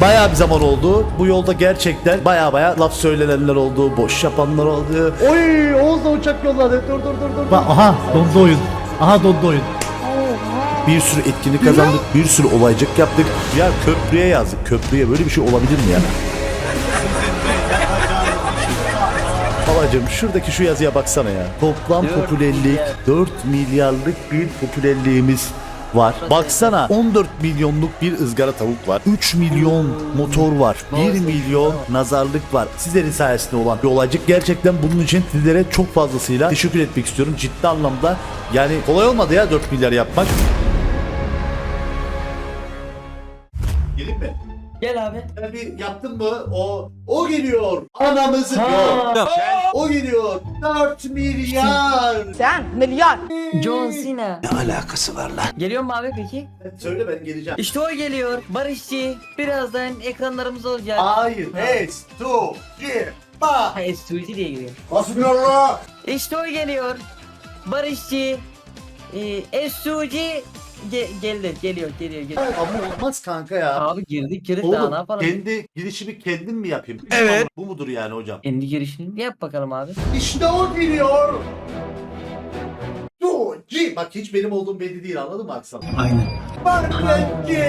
Bayağı bir zaman oldu. Bu yolda gerçekten baya baya laf söylenenler oldu. Boş yapanlar oldu. Oy Oğuz da uçak yolladı. Dur dur dur dur. Bak aha dondu oyun. Aha dondu oyun. Bir sürü etkinlik kazandık. Bir sürü olaycık yaptık. Ya köprüye yazdık. Köprüye böyle bir şey olabilir mi ya? Babacım şuradaki şu yazıya baksana ya. Toplam popülerlik milyar. 4 milyarlık bir popülerliğimiz var. Baksana 14 milyonluk bir ızgara tavuk var. 3 milyon motor var. 1 milyon nazarlık var. Sizlerin sayesinde olan bir olaycık. Gerçekten bunun için sizlere çok fazlasıyla teşekkür etmek istiyorum. Ciddi anlamda yani kolay olmadı ya 4 milyar yapmak. Gel abi. Ben bir yaptım mı? O o geliyor. Anamızı Ha. yok. O geliyor. 4 milyar. Sen milyar. John Cena. Ne alakası var lan? Geliyor mu abi peki? Söyle ben geleceğim. İşte o geliyor. Barışçı. Birazdan ekranlarımız olacak. Hayır. Es, tu, bir, ba. Ha S2 diye geliyor. Hasbunallah. İşte o geliyor. Barışçı. Ee, SUG ge- geldi. Geliyor, geliyor, geliyor. Ama olmaz kanka ya. Abi girdik girdik daha ne yapalım? kendi girişimi kendim mi yapayım? Evet. Bu mudur yani hocam? Kendi girişini bir yap bakalım abi. İşte o geliyor. Tu, ci. Bak hiç benim olduğum belli değil anladın mı aksan? Aynen. Markenci.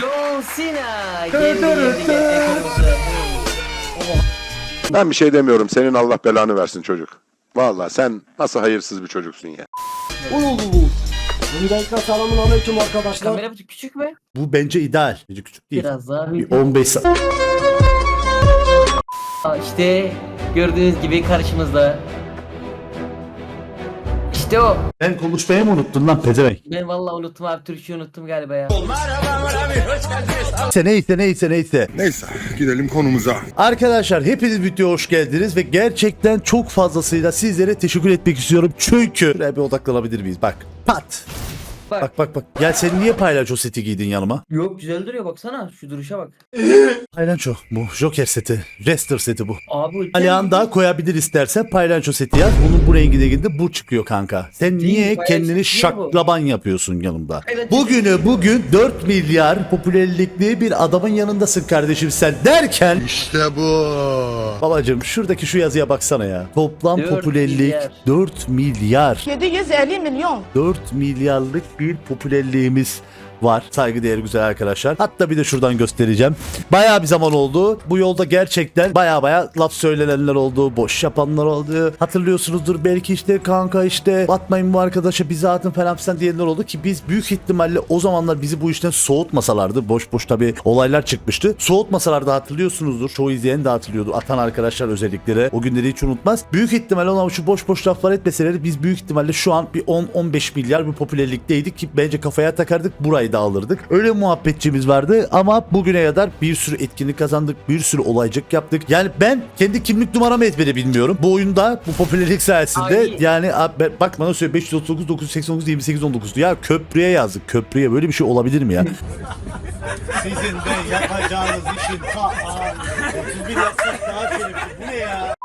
John Cena. Ben bir şey demiyorum. Senin Allah belanı versin çocuk. Vallahi sen nasıl hayırsız bir çocuksun ya. Öncelikle selamun aleyküm arkadaşlar. Kamera bu küçük mü? Bu bence ideal. Bence küçük değil. Biraz daha Bir büyük. 15 sa- İşte gördüğünüz gibi karşımızda. İşte o. Ben konuşmayı mı unuttun lan pezevenk? Ben vallahi unuttum abi Türkçeyi unuttum galiba ya. Neyse neyse neyse neyse. Neyse gidelim konumuza. Arkadaşlar hepiniz videoya hoş geldiniz ve gerçekten çok fazlasıyla sizlere teşekkür etmek istiyorum. Çünkü şuraya bir odaklanabilir miyiz? Bak pat. Bak. Bak bak bak. Gel sen niye paylaşo seti giydin yanıma? Yok güzel duruyor baksana şu duruşa bak. Paylaşo bu Joker seti. Rester seti bu. Abi Alihan daha koyabilir istersen paylaşo seti yaz. Bunun bu rengi de bu çıkıyor kanka. Sen Değil, niye kendini değil bu. şaklaban yapıyorsun yanımda? Evet. Bugünü bugün 4 milyar popülerlikli bir adamın yanındasın kardeşim sen derken İşte bu. Babacım şuradaki şu yazıya baksana ya. Toplam Dört popülerlik milyar. 4 milyar. 750 milyon. 4 milyarlık bir popülerliğimiz var. Saygıdeğer güzel arkadaşlar. Hatta bir de şuradan göstereceğim. Bayağı bir zaman oldu. Bu yolda gerçekten baya baya laf söylenenler oldu. Boş yapanlar oldu. Hatırlıyorsunuzdur belki işte kanka işte atmayın bu arkadaşa bize atın falan filan diyenler oldu ki biz büyük ihtimalle o zamanlar bizi bu işten soğutmasalardı. Boş boş tabi olaylar çıkmıştı. Soğutmasalardı hatırlıyorsunuzdur. Çoğu izleyen de hatırlıyordu. Atan arkadaşlar özellikle. O günleri hiç unutmaz. Büyük ihtimalle ona şu boş boş laflar etmeselerdi biz büyük ihtimalle şu an bir 10-15 milyar bir popülerlikteydik ki bence kafaya takardık burayı da alırdık. Öyle muhabbetçimiz vardı ama bugüne kadar bir sürü etkinlik kazandık. Bir sürü olaycık yaptık. Yani ben kendi kimlik numaramı ezbere bilmiyorum. Bu oyunda bu popülerlik sayesinde Ay. yani bak bana söyle 539 989 28 19 ya köprüye yazdık. Köprüye böyle bir şey olabilir mi ya? Sizin de yapacağınız işin ta 31 yapsak daha şerefsiz. Bu ne ya?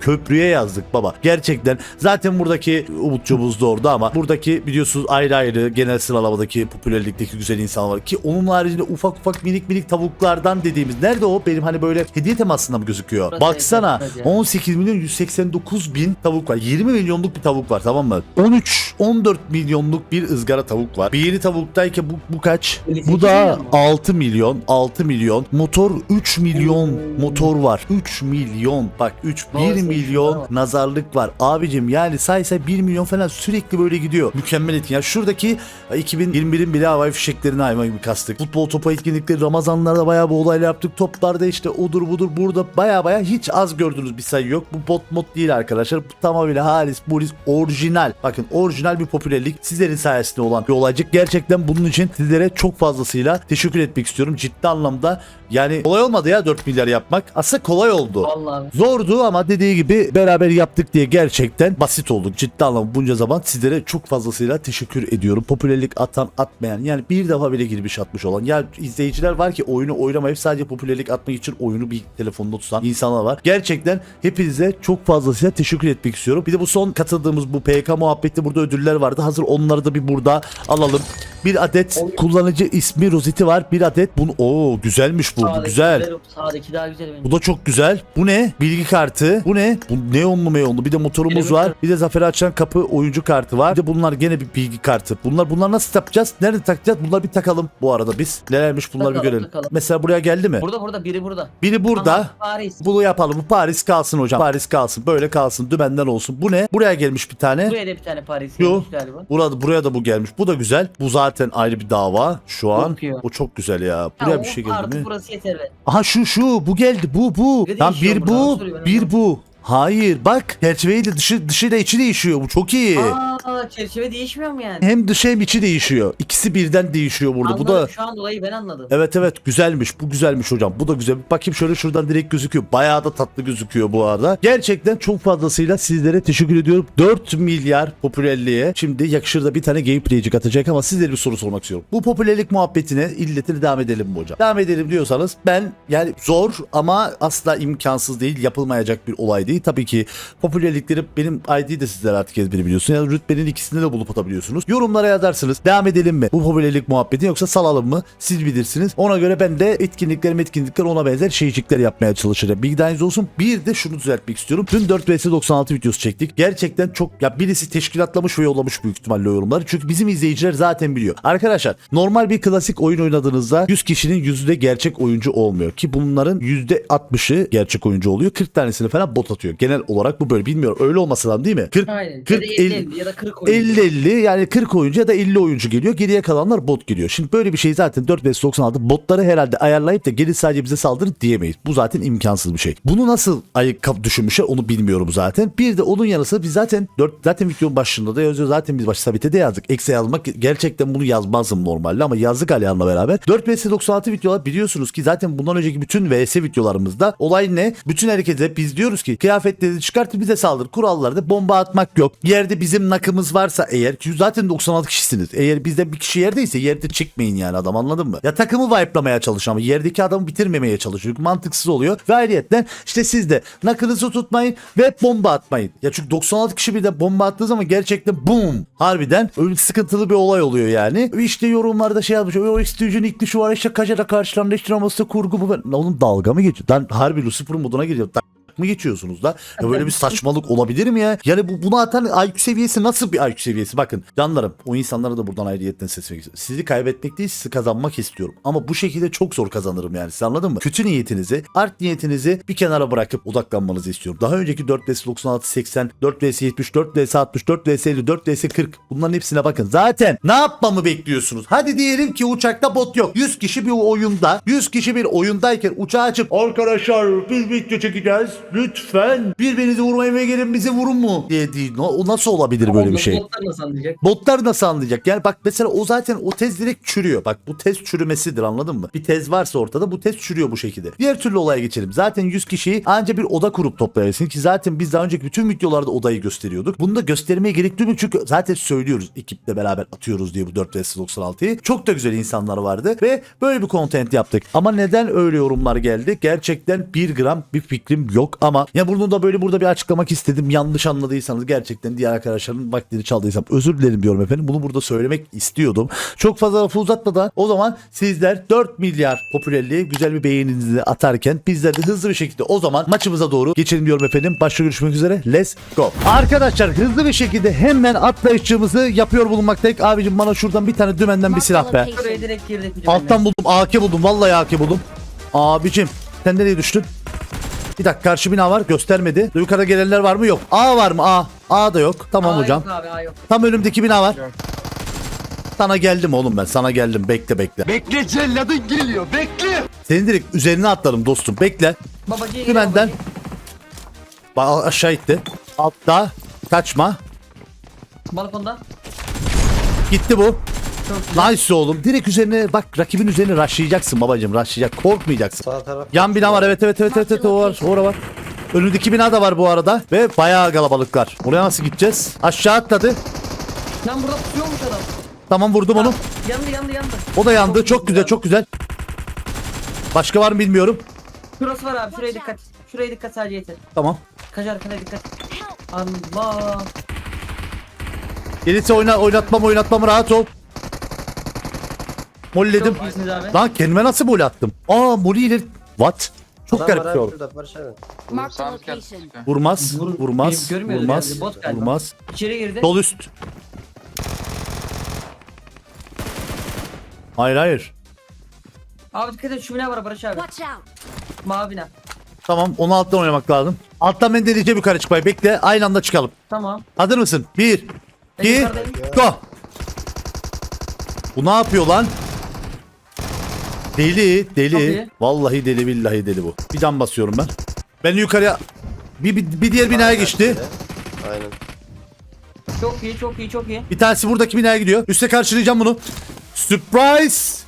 Köprüye yazdık baba. Gerçekten zaten buradaki umutçumuz da orada ama buradaki biliyorsunuz ayrı ayrı genel sıralamadaki popülerlikteki güzel insanlar var ki onun haricinde ufak ufak minik minik tavuklardan dediğimiz nerede o benim hani böyle hediye temasında mı gözüküyor? Burası Baksana ya. 18 milyon 189 bin tavuk var. 20 milyonluk bir tavuk var tamam mı? 13 14 milyonluk bir ızgara tavuk var. Bir yeni tavuktayken bu, bu kaç? 58 Bu da milyon mu? 6 milyon 6 milyon motor 3 milyon motor var 3 milyon bak 3 1 Vallahi milyon nazarlık var. Abicim yani say say 1 milyon falan sürekli böyle gidiyor. Mükemmel etkin ya şuradaki 2021'in bile havai fişeklerini hayvan gibi kastık? Futbol topu etkinlikleri Ramazanlarda bayağı bu olaylar yaptık. Toplarda işte odur budur burada baya baya hiç az gördüğünüz bir sayı yok. Bu bot mod değil arkadaşlar. Bu tamamıyla halis bulis orijinal. Bakın orijinal bir popülerlik sizlerin sayesinde olan bir olaycık. Gerçekten bunun için sizlere çok fazlasıyla teşekkür etmek istiyorum. Ciddi anlamda yani kolay olmadı ya 4 milyar yapmak. Aslında kolay oldu. Vallahi. Zordu ama dediği gibi beraber yaptık diye gerçekten basit olduk. Ciddi anlamda bunca zaman sizlere çok fazlasıyla teşekkür ediyorum. Popülerlik atan atmayan yani bir defa bile girmiş atmış olan. Ya izleyiciler var ki oyunu oynamayıp sadece popülerlik atmak için oyunu bir telefonda tutan insanlar var. Gerçekten hepinize çok fazlasıyla teşekkür etmek istiyorum. Bir de bu son katıldığımız bu PK muhabbeti burada ödüller vardı. Hazır onları da bir burada alalım. Bir adet kullanıcı ismi rozeti var. Bir adet bunu o güzelmiş bu. Bu Sağdaki güzel. güzel, Sağdaki daha güzel benim. Bu da çok güzel. Bu ne? Bilgi kartı. Bu ne? Bu neonlu meyonlu. Bir de motorumuz var. Bir de Zafer'i açan kapı oyuncu kartı var. Bir de bunlar gene bir bilgi kartı. Bunlar bunlar nasıl takacağız? Nerede takacağız? Bunları bir takalım bu arada biz. Nelermiş bunları bir görelim. takalım. Mesela buraya geldi mi? Burada burada biri burada. Biri burada. Aha, Paris. Bunu yapalım. Bu Paris kalsın hocam. Paris kalsın. Böyle kalsın. Dümenden olsun. Bu ne? Buraya gelmiş bir tane. Buraya da bir tane Paris Yo. gelmiş galiba. Burada buraya da bu gelmiş. Bu da güzel. Bu zaten ayrı bir dava şu an. İyi. Bu çok güzel ya. Buraya Ha, bir o şey geldi artık mi? burası yeter be. Aha şu şu bu geldi bu bu. Ne Tam değişiyor bir burada? bu? Ben bir bu. Hayır bak çerçeveyle dışı dışıyla içi değişiyor bu çok iyi. Aa çerçeve değişmiyor mu yani? Hem dışı hem içi değişiyor. İkisi birden değişiyor burada. Bu da Anladım, şu an dolayı ben anladım. Evet evet güzelmiş. Bu güzelmiş hocam. Bu da güzel. Bakayım şöyle şuradan direkt gözüküyor. Bayağı da tatlı gözüküyor bu arada. Gerçekten çok fazlasıyla sizlere teşekkür ediyorum. 4 milyar popülerliğe. Şimdi yakışır da bir tane gameplaycik atacak ama sizlere bir soru sormak istiyorum. Bu popülerlik muhabbetine illetini devam edelim mi hocam? Devam edelim diyorsanız ben yani zor ama asla imkansız değil. Yapılmayacak bir olay değil. Tabii ki popülerlikleri benim ID'yi de sizler artık ezberi biliyorsunuz. Yani rütbenin ikisini de bulup atabiliyorsunuz. Yorumlara yazarsınız. Devam edelim mi? Bu popülerlik muhabbeti yoksa salalım mı? Siz bilirsiniz. Ona göre ben de etkinlikler etkinlikler ona benzer şeycikler yapmaya çalışacağım. Bilginiz olsun. Bir de şunu düzeltmek istiyorum. Dün 4 vs 96 videosu çektik. Gerçekten çok ya birisi teşkilatlamış ve yollamış büyük ihtimalle o yorumları. Çünkü bizim izleyiciler zaten biliyor. Arkadaşlar normal bir klasik oyun oynadığınızda 100 kişinin yüzde gerçek oyuncu olmuyor. Ki bunların %60'ı gerçek oyuncu oluyor. 40 tanesini falan bot atıyor. Genel olarak bu böyle bilmiyorum. Öyle olması lazım değil mi? 40 Aynen. 40 ya da 50, 50 50 ya da 40 oyuncu. 50-50 yani 40 oyuncu ya da 50 oyuncu geliyor. Geriye kalanlar bot geliyor. Şimdi böyle bir şey zaten 4 vs 96 botları herhalde ayarlayıp da geri sadece bize saldırın diyemeyiz. Bu zaten imkansız bir şey. Bunu nasıl ayık düşünmüşler onu bilmiyorum zaten. Bir de onun yanı sıra biz zaten 4 zaten videonun başında da yazıyor. Zaten biz baş sabite de yazdık. Eksi yazmak gerçekten bunu yazmazdım normalde ama yazdık Alihan'la beraber. 4 vs 96 videolar biliyorsunuz ki zaten bundan önceki bütün vs videolarımızda olay ne? Bütün hareketi biz diyoruz ki kıyafetleri çıkartıp bize saldır. Kurallarda bomba atmak yok. Yerde bizim nakımız varsa eğer zaten 96 kişisiniz. Eğer bizde bir kişi yerdeyse yerde çıkmayın yani adam anladın mı? Ya takımı wipe'lamaya çalışın ama yerdeki adamı bitirmemeye çalışıyor. Mantıksız oluyor. Ve ayrıyetten işte siz de nakınızı tutmayın ve bomba atmayın. Ya çünkü 96 kişi birden bomba attığı zaman gerçekten boom. Harbiden öyle sıkıntılı bir olay oluyor yani. İşte yorumlarda şey yazmış. O istücün ilk düşü var işte kaçara karşılanmıştırması kurgu bu. Ben- Oğlum dalga mı geçiyor? Lan harbi Lucifer moduna giriyor mı geçiyorsunuz da? Ya böyle bir saçmalık olabilir mi ya? Yani bu bunu atan IQ seviyesi nasıl bir IQ seviyesi? Bakın canlarım o insanlara da buradan ayrıyetten seslemek istiyorum. Sizi kaybetmek değil sizi kazanmak istiyorum. Ama bu şekilde çok zor kazanırım yani. Siz anladın mı? Kötü niyetinizi, art niyetinizi bir kenara bırakıp odaklanmanızı istiyorum. Daha önceki 4 vs 96 80, 4 vs 70, 4 vs 60, 4 vs 50, 4 vs 40 bunların hepsine bakın. Zaten ne yapmamı bekliyorsunuz? Hadi diyelim ki uçakta bot yok. 100 kişi bir oyunda, 100 kişi bir oyundayken uçağı açıp arkadaşlar biz video çekeceğiz. Lütfen birbirinizi vurmayın ve gelin bizi vurun mu diye değil. O nasıl olabilir böyle bir şey? Botlar nasıl anlayacak? Botlar nasıl anlayacak? Yani bak mesela o zaten o tez direkt çürüyor. Bak bu tez çürümesidir anladın mı? Bir tez varsa ortada bu tez çürüyor bu şekilde. Diğer türlü olaya geçelim. Zaten 100 kişiyi anca bir oda kurup toplayabilirsin ki zaten biz daha önceki bütün videolarda odayı gösteriyorduk. Bunu da göstermeye gerek duymuyor çünkü zaten söylüyoruz ekiple beraber atıyoruz diye bu 4 vs 96'yı. Çok da güzel insanlar vardı ve böyle bir content yaptık. Ama neden öyle yorumlar geldi? Gerçekten bir gram bir fikrim yok ama ya bunu da böyle burada bir açıklamak istedim. Yanlış anladıysanız gerçekten diğer arkadaşların vaktini çaldıysam özür dilerim diyorum efendim. Bunu burada söylemek istiyordum. Çok fazla lafı uzatmadan o zaman sizler 4 milyar popülerliği güzel bir beğeninizi atarken bizler de hızlı bir şekilde o zaman maçımıza doğru geçelim diyorum efendim. Başta görüşmek üzere. Let's go. Arkadaşlar hızlı bir şekilde hemen atlayışımızı yapıyor bulunmaktayız. Abicim bana şuradan bir tane dümenden bir silah be. Alttan buldum. AK buldum. Vallahi AK buldum. Abicim sen nereye düştün? Bir dakika karşı bina var göstermedi. Yukarıda gelenler var mı? Yok. A var mı? A. A da yok. Tamam Aa, hocam. Yok abi, aa, yok. Tam önümdeki bina var. Sana geldim oğlum ben. Sana geldim. Bekle bekle. Bekle celladın geliyor bekle. Senin direkt üzerine atlarım dostum. Bekle. Babacıya geliyor Dümenden. Ba- aşağı itti. Altta. Kaçma. Balkonda. Gitti bu. Güzel. Nice oğlum. Direkt üzerine bak rakibin üzerine rushlayacaksın babacım. Rushlayacak. Korkmayacaksın. Sağ taraf. Yan bina var evet evet evet evet, evet o var. Orada var. Önündeki bina da var bu arada. Ve bayağı kalabalıklar. Oraya nasıl gideceğiz? Aşağı atladı. Lan burada tutuyormuş adam. Tamam vurdum onu. Yandı yandı yandı. O da yandı. Çok Çok güzel abi. çok güzel. Başka var mı bilmiyorum. Şurası var abi şuraya dikkat. Şuraya dikkat sadece yeter. Tamam. Kaç arkana dikkat. Allah. Gelirse oyna, oynatmam oynatmam rahat ol. Molledim. Çok iyisiniz abi. Lan kendime nasıl mol attım? Aa moli ile... What? Çok garip bir şey oldu. Mark the Sağımız geldi. location. Vurmaz, Vur- vurmaz, Görmüyoruz vurmaz, yani, bot galiba. vurmaz. İçeri girdi. Sol üst. Hayır hayır. Abi dikkat et şu bina var Barış abi. Watch out. Mavi bina. Tamam onu alttan oynamak lazım. Alttan ben deneyeceğim yukarı çıkmayı. Bekle aynı anda çıkalım. Tamam. Hazır mısın? Bir, iki, yukarıdayım. go. Bu ne yapıyor lan? Deli, deli. Vallahi deli billahi deli bu. Bir can basıyorum ben. Ben yukarıya bir, bir, bir diğer binaya geçti. Çok iyi çok iyi çok iyi. Bir tanesi buradaki binaya gidiyor. Üste karşılayacağım bunu. Surprise!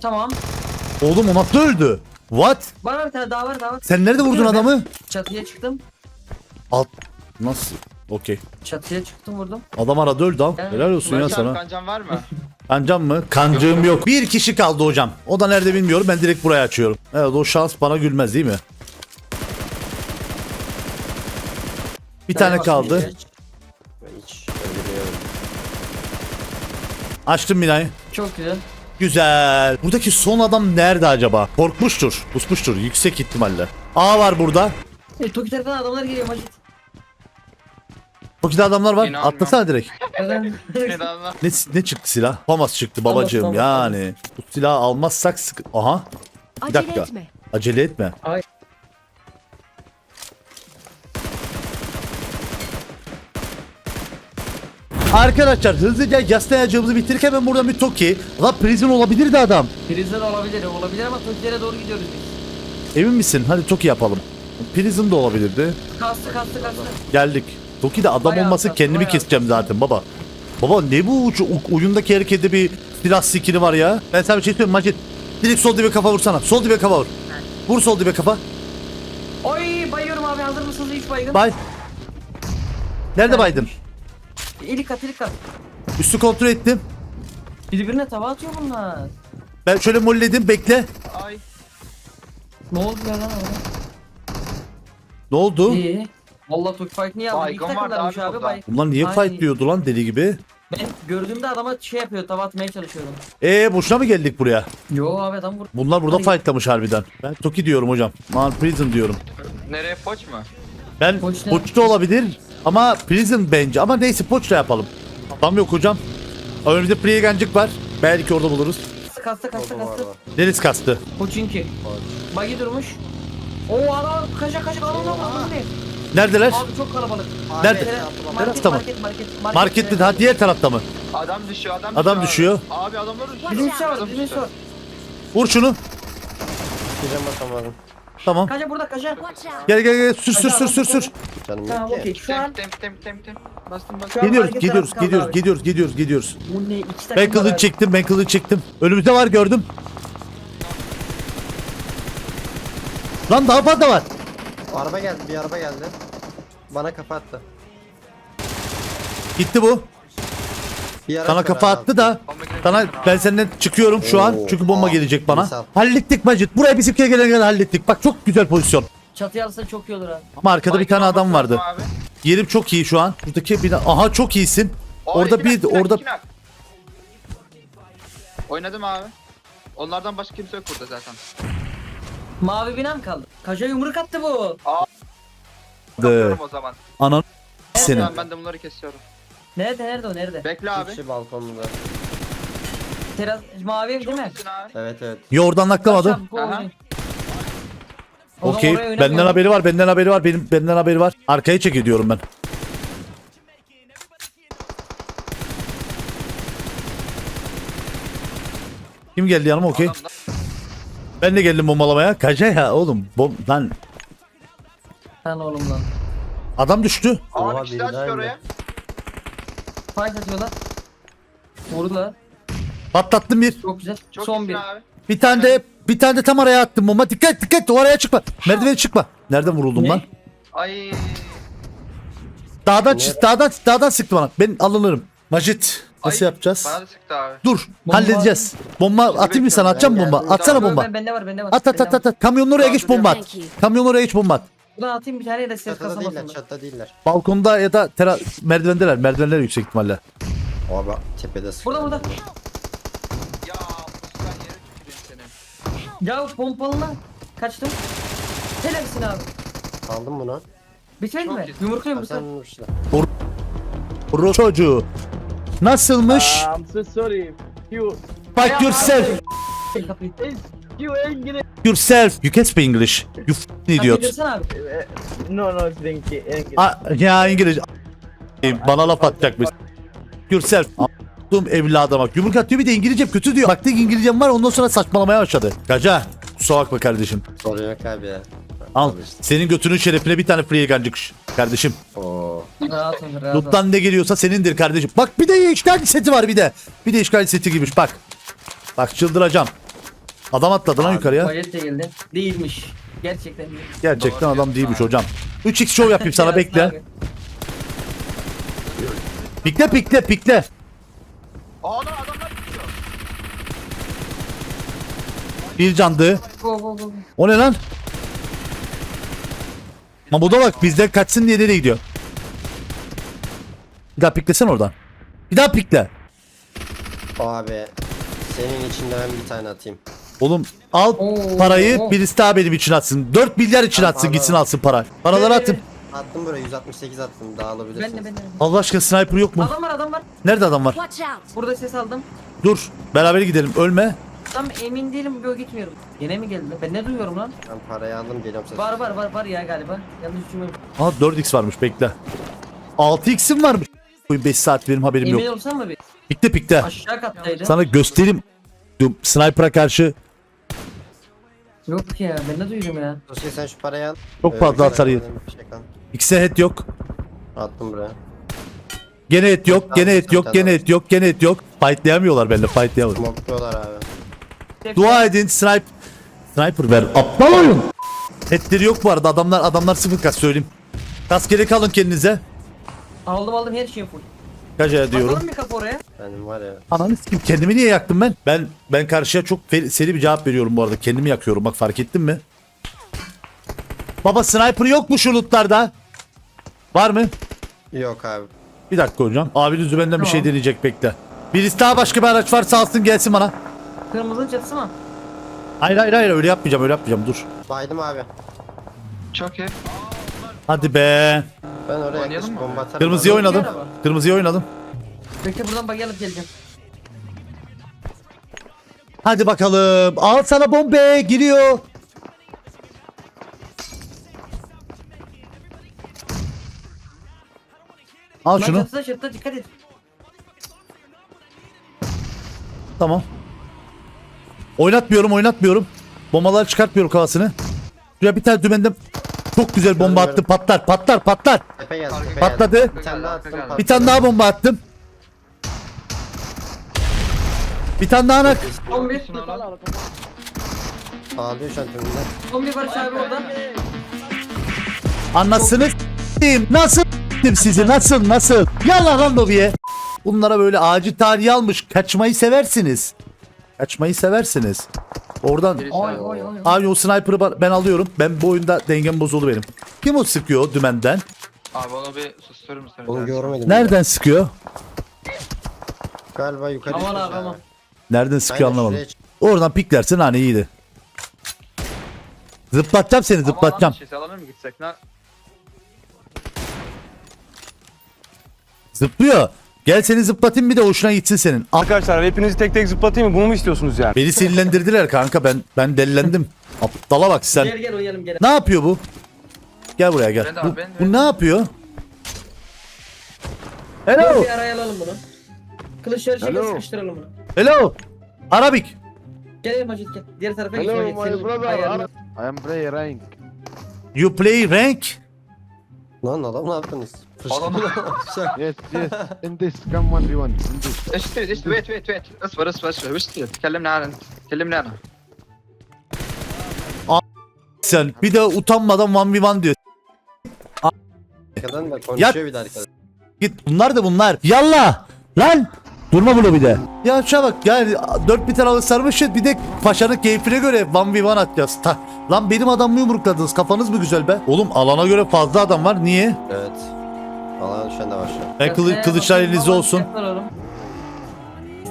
Tamam. Oğlum o nasıl öldü? What? Var bir tane daha var daha var. Sen nerede vurdun adamı? Çatıya çıktım. Alt. Nasıl? Okey. Çatıya çıktım vurdum. Adam arada öldü. Yani- Helal olsun ya abi sana. kancan var mı? Kancam mı? Kancığım yok. Bir kişi kaldı hocam. O da nerede bilmiyorum. Ben direkt buraya açıyorum. Evet o şans bana gülmez değil mi? Bir tane kaldı. Açtım binayı. Çok güzel. Güzel. Buradaki son adam nerede acaba? Korkmuştur. Pusmuştur. Yüksek ihtimalle. A var burada. E, Toki tarafından adamlar geliyor Macit. Güzel adamlar var. İnanmıyorum. Atlasana direkt. Ne, ne çıktı silah? Famas çıktı babacığım Famas, yani. Bu silahı almazsak sık... Aha. Bir Acele dakika. etme. Acele etme. Ay. Arkadaşlar hızlıca yaslayacağımızı bitirirken ben burada bir Toki. La prison olabilirdi adam. Prison olabilir olabilir ama Toki'lere doğru gidiyoruz biz. Emin misin? Hadi Toki yapalım. Prison da olabilirdi. Kastı kastı kastı. Geldik. Toki'de adam Bayağı olması kendimi bayağı. keseceğim zaten baba. Baba ne bu uç, oyundaki harekette bir silah skill'i var ya. Ben sana bir şey söyleyeyim Macit. Direkt sol dibe kafa vursana. Sol dibe kafa vur. Vur sol dibe kafa. Oy bayıyorum abi hazır mısınız 3 baygın? Bay. Nerede baydın? İlik at ilik at. Üstü kontrol ettim. Birbirine tava atıyor bunlar. Ben şöyle molledim bekle. Ay. Ne oldu ya lan orada? Ne oldu? İyi. Valla Toki fight niye aldı? İlk Baygın vardı takımlarmış abi abi orada. bay. Bunlar niye fight diyordu lan deli gibi? Ben gördüğümde adama şey yapıyor tava atmaya çalışıyorum. Ee boşuna mı geldik buraya? Yo abi adam vur. Bunlar burada Hayır. fightlamış harbiden. Ben Toki diyorum hocam. Man Prison diyorum. Nereye poç mu? Ben Poç ne? Olabilir ama Prison bence. Ama neyse Poç da yapalım. Tam yok hocam. Önümüzde Priyegancık var. Belki orada buluruz. Kastı kastı kastı. Deniz kastı. Koçinki. Bagi durmuş. Oo adam kaçak kaçak adam adam adam ne? Neredeler? Abi çok kalabalık. Nerede? Tere- Tarafta Market market market. market. Marketli daha diğer tarafta mı? Adam düşüyor adam düşüyor. Adam abi. düşüyor. Abi adamlar düşüyor. Bizim var Adam bizim var. Vur şunu. Tamam. Kaça burada kaça. Watch out. Gel gel gel sür sür sür sür sür. Tamam okey şu an. Tem tem tem tem tem. Bastım bastım. Gidiyoruz market gidiyoruz tarafı gidiyoruz gidiyoruz gidiyoruz gidiyoruz. Bu ne iki takım Ben var kılıç abi. çektim ben kılıç çektim. Önümüzde var gördüm. Lan daha fazla var. Araba geldi bir araba geldi. Bana kafa attı. Gitti bu. Bir araç Sana var kafa abi. attı da. Sana ben senden çıkıyorum şu an. Oo. Çünkü bomba Aa, gelecek bana. misal. Hallettik Macit. Buraya bizimkiye gelene kadar hallettik. Bak çok güzel pozisyon. Çatıya alırsa çok iyi olur abi. Ama arkada bir tane adam vardı. abi. Yerim çok iyi şu an. Buradaki bina. Aha çok iyisin. Aa, Orada iki bir nak, iki nak, orada iki nak. Oynadım abi. Onlardan başka kimse yok burada zaten. Mavi bina mı kaldı? Kaça yumruk attı bu. Kapıyorum o zaman. anan senin. Tamam ben de bunları kesiyorum. Nerede nerede o nerede? Bekle abi. Kişi balkonda. Teras mavi ev değil mi? abi. Evet evet. Yo oradan naklamadı. Akşam bu Aha. oyun. O zaman Okey. oraya Benden oynamıyorum. haberi var. Benden haberi var. Benim benden haberi var. Arkaya çek ediyorum ben. Kim geldi yanıma okey. Adam da- Ben de geldim bombalamaya. Kaca ya oğlum. Bom lan Lan oğlum lan. adam düştü. Oha, Abi kişiler biri daha çıkıyor oraya. Fight atıyorlar. Vurdular. Patlattım bir. Çok güzel. Çok Son iyisin bir. abi. Bir tane de Bir tane de tam araya attım bomba. Dikkat dikkat oraya çıkma. Merdivene çıkma. Nereden vuruldum Ne? lan? Ay. Dağdan çık dağdan dağdan sıktı bana. Ben alınırım. Macit nasıl yapacağız? Bana da sıktı abi. Dur Bomba halledeceğiz. Bomba atayım mı sana? Atacağım Ben bomba. Atsana bomba. Ben, bende var bende var. At at at at. at. Kamyonun oraya geç bomba at. Kamyonun oraya geç bomba at. Buna atayım bir tane de ses Çatıda değiller, çatıda değiller. Balkonda ya da tera merdivendeler. Merdivenler yüksek ihtimalle. Abi tepede sıkıyor. Burada burada. Ya sen yere tüküreyim seni. Ya pompalına kaçtım. Helalsin abi. Aldım bunu. Bitmedi mi? Abi yumrukla. sen vurmuşlar. Çocuğu. Nasılmış? I'm so sorry. You, Fight yourself. You English. Yourself. You can speak English. You f***ing idiot. Kapıyı abi. No, no, it's English. English. A- ya İngilizce. Bana laf atacakmış. Yourself. A**ım evladım bak. Yumruk atıyor bir de İngilizce kötü diyor. Baktık İngilizcem var ondan sonra saçmalamaya başladı. Gaca. Kusura bakma kardeşim. Sorun yok abi ya. Al. Tabii işte. Senin götünün şerefine bir tane free gancık kardeşim. Oo. Rahat ol rahat ol. Loot'tan ne geliyorsa senindir kardeşim. Bak bir de işgal seti var bir de. Bir de işgal seti gibiymiş bak. Bak çıldıracağım. Adam atladı lan yukarıya. Tuvalet de geldi. Değilmiş. Gerçekten değil. Gerçekten adam değilmiş hocam. 3x show yapayım sana bekle. abi. Pikle pikle pikle. Aa lan adamlar tutuyor. Bir candı. Go go go. O ne lan? Mamuda bak bizden kaçsın diye nereye gidiyor? Bir daha piklesen oradan. Bir daha pikle. Abi senin için de ben bir tane atayım. Oğlum al Oo. parayı birisi daha benim için atsın. 4 milyar için Tamam, atsın gitsin alsın para. Paraları atın. Attım buraya 168 attım. Ben de ben de. Allah aşkına sniper yok mu? Adam var adam var. Nerede adam var? Watch out. Burada ses aldım. Dur. Beraber gidelim. Ölme. Tam emin değilim böyle gitmiyorum. Yine mi geldi? Ben ne duyuyorum lan? Ben parayı aldım geliyorum ses. Var var var var ya galiba. Yanlış düşünmüyorum. Aha 4x varmış bekle. 6x'im varmış. Bu 5 saat benim haberim Emin yok. olsan mı bir? Pikle pikle. Aşağı kattaydı. Sana göstereyim. Sniper'a karşı Yok ya ben ne duyuyorum ya? Dosya sen şu parayı al. çok Ee, fazla hasar yedi. bir şey. X'e head yok. Attım buraya. Gene et yok, gene et yok, gene et yok, gene et yok. Fightlayamıyorlar benimle, fightlayamıyorlar. Smokluyorlar abi. Dua edin sniper. Sniper ver. Aptal oyun. Etleri yok bu arada. Adamlar adamlar sıfır kas söyleyeyim. Kas gerek alın kendinize. Aldım aldım her şeyi full. Kaçaya diyorum. Bakalım bir kapı oraya. Benim var ya. Ananı sikeyim. Kendimi niye yaktım ben? Ben ben karşıya çok seri bir cevap veriyorum bu arada. Kendimi yakıyorum. Bak fark ettin mi? Baba sniper yok mu şu lootlarda? Var mı? Yok abi. Bir dakika hocam. Abiniz benden bir şey deneyecek bekle. Birisi daha başka bir araç varsa alsın gelsin bana. Kırmızının çatısı mı? Hayır hayır hayır öyle yapmayacağım öyle yapmayacağım dur. Baydım abi. Çok iyi. Hadi be. Ben oraya Oynayalım yaklaşık mı? bomba atarım. Kırmızıyı abi. oynadım. araba. Kırmızıyı oynadım. Bekle buradan bagi alıp geleceğim. Hadi bakalım. Al sana bombe giriyor. Al Lan şunu. çatıda çatıda dikkat et. Tamam. Oynatmıyorum oynatmıyorum. Bombalar çıkartmıyorum kafasını. Şuraya bir tane dümenden çok güzel bomba attım. Patlar patlar patlar. Tepe geldi. Arka Tepe Patladı. geldi. Bir tane daha attım. Bir tane daha bomba attım. Bir tane daha nak. 11. Ağlıyor şu an tümünden. 11 Barış abi orada. Anasını s**eyim. Nasıl s**tim sizi nasıl nasıl? Yallah lan lobiye. Bunlara böyle acil tarihi almış. Kaçmayı seversiniz. Kaçmayı seversiniz. Oradan Oy abi. oy oy. Abi o sniper'ı ba- ben alıyorum. Ben bu oyunda dengem bozuldu benim. Kim o sıkıyor dümenden? Abi onu bir susturur musun? Onu görmedim. Nereden sıkıyor? Galiba yukarı Aman çıkmış abi aman. Nereden sıkıyor Aynen, anlamadım. şuraya çık- Oradan piklersin hani iyiydi. Zıplatacağım seni zıplatacağım. Şeysi alamıyor mu gitsek? Ne? Zıplıyor. Gel seni zıplatayım bir de hoşuna gitsin senin. Arkadaşlar hepinizi tek tek zıplatayım mı? Bunu mu istiyorsunuz yani? Beni sinirlendirdiler kanka ben ben delilendim. Aptala bak sen. Gel gel oynayalım gel. Ne yapıyor bu? Gel buraya gel. Ben de Bu, abi, ben de, bu ben ne yapıyor? Hello. bir araya alalım bunu. Kılıçları çekip sıkıştıralım bunu. Hello. Arabik. Gel Macit gel. Diğer tarafa geç. Macit, senin ayarını- I am play rank. You play rank? Lan adam ne yaptınız? Adam. Yes, yes. In this, come one v one. In this. ايش تريد ايش ويت ويت ويت اصبر اصبر اصبر وش تريد؟ كلمنا عن كلمنا عنها sen. Bir de utanmadan 1v1 diyor. Arkadan da konuşuyor bir de arkadan. Git bunlar da bunlar. Yallah. Lan. Durma bunu bir de. Ya şuna bak yani 4 biter alı sarmışız bir de paşanın keyfine göre 1v1 atacağız. Ta. Lan benim adamı yumrukladınız kafanız mı güzel be? Oğlum alana göre fazla adam var niye? Evet. Alana düşen de an. Ben kılı, Ee, kılıçlar elinizde olsun.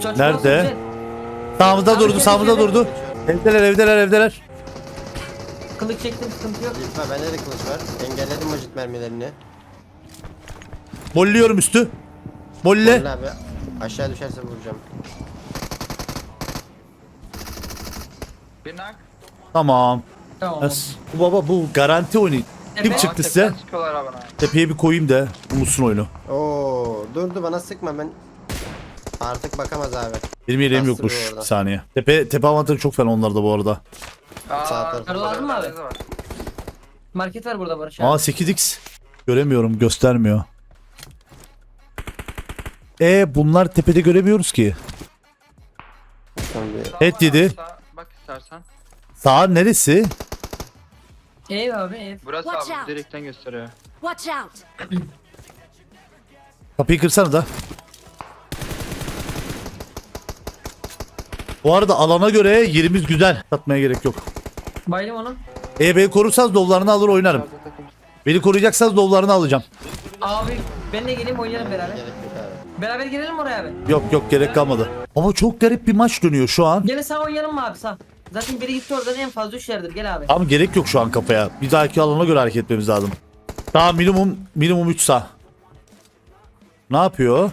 çocuk Nerede? Sağımızda durdu sağımızda durdu. Evdeler evdeler evdeler. Kılıç çektim sıkıntı yok. Lütfen bende de kılıç var. Engelledim macit mermilerini. Molliyorum üstü. Molle. Abi aşağı düşerse vuracağım. Tamam. Tamam. As- Bu baba bu garanti oyunu. Kim çıktı size? tepeden Çıkıyorlar ha bana. Tepeye bir koyayım da unutsun oyunu. Oo durdu bana sıkma ben. Artık bakamaz abi. Benim yerim Bastırıyor yokmuş. orada. Bir saniye. Tepe, tepe avantajı çok fena onlarda bu arada. Aa, Sağ tarafı. Mı abi? var. Market var burada Barış abi. Aa 8x. Göremiyorum göstermiyor. E bunlar tepede göremiyoruz ki. Et yedi. sağ- Bak istersen. Sağ neresi? Ev abi ev. Burası Watch abi out. direkten gösteriyor. Watch out! Kapıyı kırsana da. Bu arada alana göre yerimiz güzel. Satmaya gerek yok. Baydım onu. E beni korursanız dovlarını alır oynarım. Beni koruyacaksanız dovlarını alacağım. Abi ben de geleyim oynayalım beraber. gerek yok abi. Beraber girelim oraya abi. Yok yok gerek kalmadı. Ama çok garip bir maç dönüyor şu an. Gene sağ oynayalım mı abi sağ? Zaten biri gitti oradan en fazla 3 yerdir gel abi. Ama gerek yok şu an kafaya. Bir dahaki alana göre hareket etmemiz lazım. Daha minimum minimum 3 sağ. Ne yapıyor?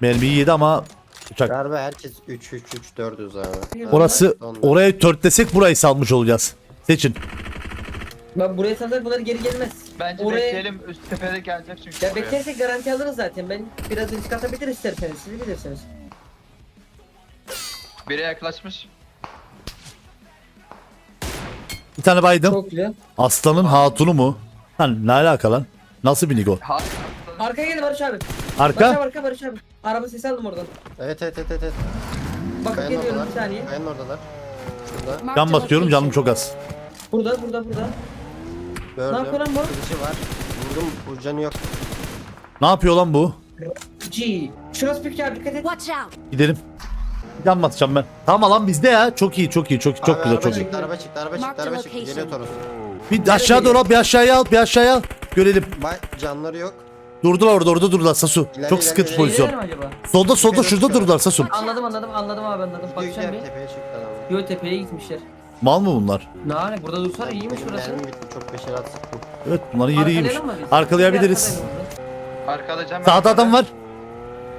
Mermiyi yedi ama uçak. Galiba herkes 3 3 3 4'üz abi. Orası Onlar. oraya törtlesek burayı salmış olacağız. Seçin. Bak buraya sanırsak bunlar geri gelmez. Bence Oraya- bekleyelim üst tepede gelecek çünkü. Ya buraya. beklersek garanti alırız zaten. Ben biraz risk atabilir isterseniz. Siz bilirsiniz. Biri yaklaşmış. Bir tane baydım. Çok güzel. Aslanın hatunu mu? Lan ne alaka lan? Nasıl bir nigo? Hayır. Arka geldi Barış abi. Barış abi Arka? arka Barış abi. Araba sesi aldım oradan. Evet evet evet evet. Bakıp Kayanın geliyorum oradalar. bir saniye. Kayanın oradalar. Şurada. Can basıyorum canım çok az. Burada burada burada. Gördüm. yapıyor lan bu? Kılıcı var. Vurdum. Bu canı yok. Ne yapıyor lan bu? G. Şurası büyük abi dikkat et. Watch out! Gidelim. Can basacağım ben. Tamam alan bizde ya. Çok iyi çok iyi çok çok Abi, güzel araba çok iyi. çıktı, araba çıktı, araba çıktı, araba çıktı. location. Geliyor Toros. Bir aşağı doğru al, bir aşağıya al, bir aşağıya al. Görelim. Bay canları yok. Durdular orada, orada durdular Sasu. İleri, Çok ileri, sıkıntı ileri. pozisyon. Acaba? Solda solda şurada durdular Sasu. Anladım anladım anladım abi anladım. Gidiyor Bakacağım gider bir. tepeye çıktı adam. Yo tepeye gitmişler. Mal mı bunlar? Ne hani burada dursana iyiymiş Benim burası. mermim bitti. Çok beşer at sıktım. Evet bunların yeri iyiymiş. Arkalayalım mı biz? Arkalayabiliriz. Arkada cam. Sağda adam var.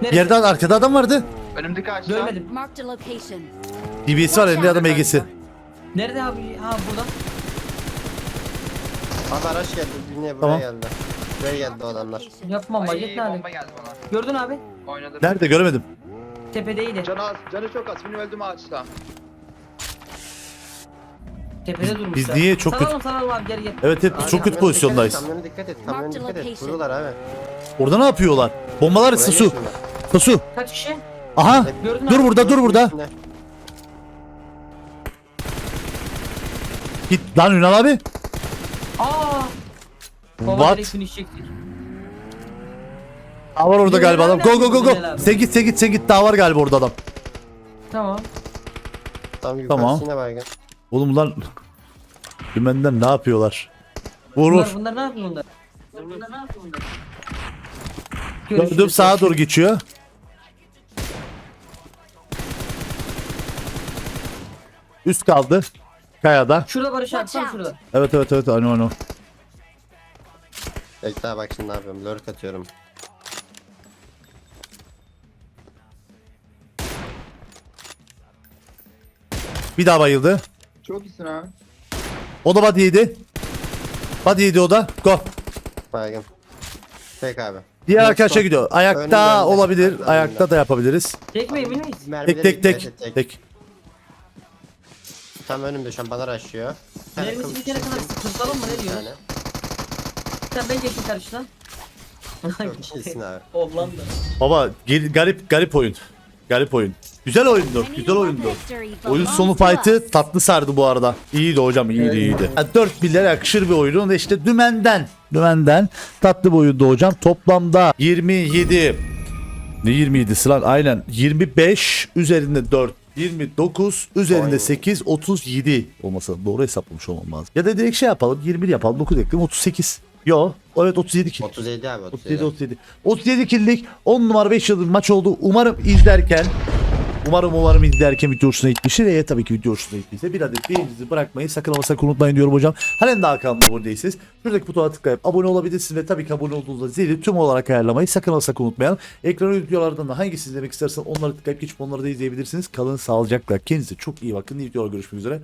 Nerede? Yerde arkada adam vardı. Önümdeki ağaçta. Görmedim. Marked a location. DBS var elinde adam EG'si. Nerede abi? Ha burada. Abi araç geldi. Yine buraya Tamam. geldi. Buraya geldi o adamlar. Yapma Ay, bomba geldi bana. Gördün abi. Oynadı. Nerede göremedim. Tepedeydi. Canı az, canı çok az. Benim öldüm ağaçta. Tepede durmuşlar. biz niye çok Salalım salalım abi gel gel. Evet evet biz Abi, çok kötü pozisyondayız. Kamyona dikkat et. Kamyona Marked dikkat et. location. Vuruyorlar abi. Orada ne yapıyorlar? Bombalar Buraya Sasu. Sasu. Kaç kişi? Aha. Gördün Dur abi. burada dur burada. Git lan Ünal abi. Aa. What? çektik. Daha var orada galiba lan adam. Go go go go. Sen git sen git sen git daha var galiba orada adam. Tamam. Tam yukarısı Tamam. yine baygın. Oğlum bunlar dümenden ne yapıyorlar? Vur vur. Bunlar, bunlar ne yapıyor bunlar? Bunlar ne yapıyor bunlar? Gördüm Görüşürüz. sağa doğru geçiyor. Üst kaldı. Kayada. Şurada Barış out. şurada. Evet evet evet ano ano. Bekle bak şimdi ne yapıyorum. Lurk atıyorum. Bir daha bayıldı. Çok iyisin abi. O da body yedi. Body yedi o da. Go. Baygın. Tek abi. Diğer Yok, arkadaşa gidiyor. Ayakta Önünde, önünde. olabilir. Ayakta da yapabiliriz. Çekmeyin emin miyiz? Mermileri Tek tek tek. et, Tek. Tam önümde şu an bana. Bir tane Mermisi kılıç bitene kadar kırsalım mı ne Bir diyorsun? tane. Sen ben geçtim karşıdan. İyisin abi. Hollanda. Baba gel- garip garip oyun. Garip oyun. Güzel oyundu. Güzel oyundu. Oyun sonu fight'ı tatlı sardı bu arada. İyiydi hocam iyiydi iyiydi. Yani 4 billere yakışır bir oyunun ve işte dümenden. Dümenden tatlı bir oyundu hocam. Toplamda 27 ne 27'si lan aynen 25 üzerinde 4 29 üzerinde 8 37 olmasa doğru hesaplamış olmam lazım. Ya da direkt şey yapalım 21 yapalım 9 ekleyelim 38. Yo evet 37 kill. 37 abi 37. 37 37. 37 killik 10 numara 5 yıldır maç oldu. Umarım izlerken Umarım umarım izlerken video hoşuna gitmiştir. Eğer tabii ki video hoşuna gittiyse bir adet beğeninizi bırakmayı sakın ama sakın unutmayın diyorum hocam. Halen daha kanalıma abone değilseniz şuradaki butona tıklayıp abone olabilirsiniz ve tabii ki abone olduğunuzda zili tüm olarak ayarlamayı sakın ama sakın unutmayalım. Ekran videolardan da hangisini izlemek istersen onları tıklayıp geçip onları da izleyebilirsiniz. Kalın sağlıcakla. Kendinize çok iyi bakın. Videolar görüşmek üzere.